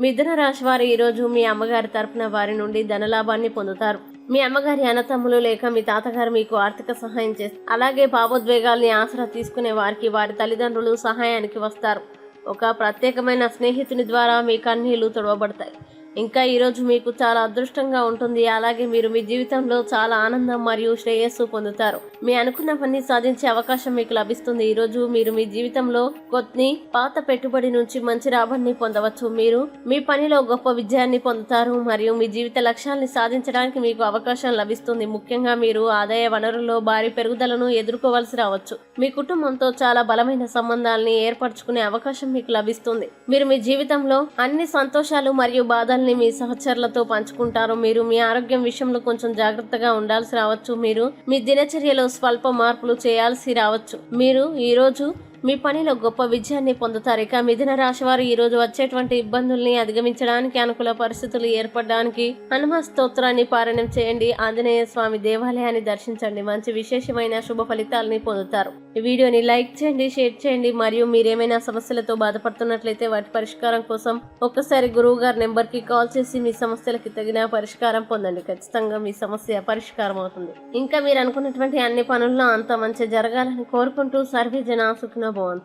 మిథున రాశి వారు ఈరోజు మీ అమ్మగారి తరపున వారి నుండి ధనలాభాన్ని పొందుతారు. మీ అమ్మగారి అన్నతమ్ములు లేక మీ తాతగారు మీకు ఆర్థిక సహాయం చేస్తారు. అలాగే భావోద్వేగాల్ని ఆసరా తీసుకునే వారికి వారి తల్లిదండ్రులు సహాయానికి వస్తారు. ఒక ప్రత్యేకమైన స్నేహితుని ద్వారా మీ కన్నీళ్ళు తొడవబడతాయి. ఇంకా ఈరోజు మీకు చాలా అదృష్టంగా ఉంటుంది. అలాగే మీరు మీ జీవితంలో చాలా ఆనందం మరియు శ్రేయస్సు పొందుతారు. మీ అనుకున్నవన్నీ సాధించే అవకాశం మీకు లభిస్తుంది. ఈరోజు మీరు మీ జీవితంలో కొన్ని పాత పెట్టుబడి నుంచి మంచి రాబడిని పొందవచ్చు. మీరు మీ పనిలో గొప్ప విజయాన్ని పొందుతారు మరియు మీ జీవిత లక్ష్యాన్ని సాధించడానికి మీకు అవకాశం లభిస్తుంది. ముఖ్యంగా మీరు ఆదాయ వనరుల్లో భారీ పెరుగుదలను ఎదుర్కోవాల్సి రావచ్చు. మీ కుటుంబంతో చాలా బలమైన సంబంధాలని ఏర్పరచుకునే అవకాశం మీకు లభిస్తుంది. మీరు మీ జీవితంలో అన్ని సంతోషాలు మరియు బాధల్ని మీ సహచరులతో పంచుకుంటారు. మీరు మీ ఆరోగ్యం విషయంలో కొంచెం జాగ్రత్తగా ఉండాల్సి రావచ్చు. మీరు మీ దినచర్యలో స్వల్ప మార్పులు చేయాల్సి రావచ్చు. మీరు ఈరోజు మీ పనిలో గొప్ప విజయాన్ని పొందుతారు. ఇక మిథున రాశి వారు ఈ రోజు వచ్చేటువంటి ఇబ్బందుల్ని అధిగమించడానికి అనుకూల పరిస్థితులు ఏర్పడడానికి హనుమ స్తోత్రాన్ని పారాయణం చేయండి. ఆంజనేయ స్వామి దేవాలయాన్ని దర్శించండి. మంచి విశేషమైన శుభ ఫలితాలని పొందుతారు. ఈ వీడియోని లైక్ చేయండి షేర్ చేయండి. మరియు మీరేమైనా సమస్యలతో బాధపడుతున్నట్లయితే వాటి పరిష్కారం కోసం ఒక్కసారి గురువు గారి నెంబర్కి కాల్ చేసి మీ సమస్యలకి తగిన పరిష్కారం పొందండి. ఖచ్చితంగా మీ సమస్య పరిష్కారం అవుతుంది. ఇంకా మీరు అనుకున్నటువంటి అన్ని పనుల్లో అంత మంచి జరగాలని కోరుకుంటూ సర్వే జన సుఖినో Bonto.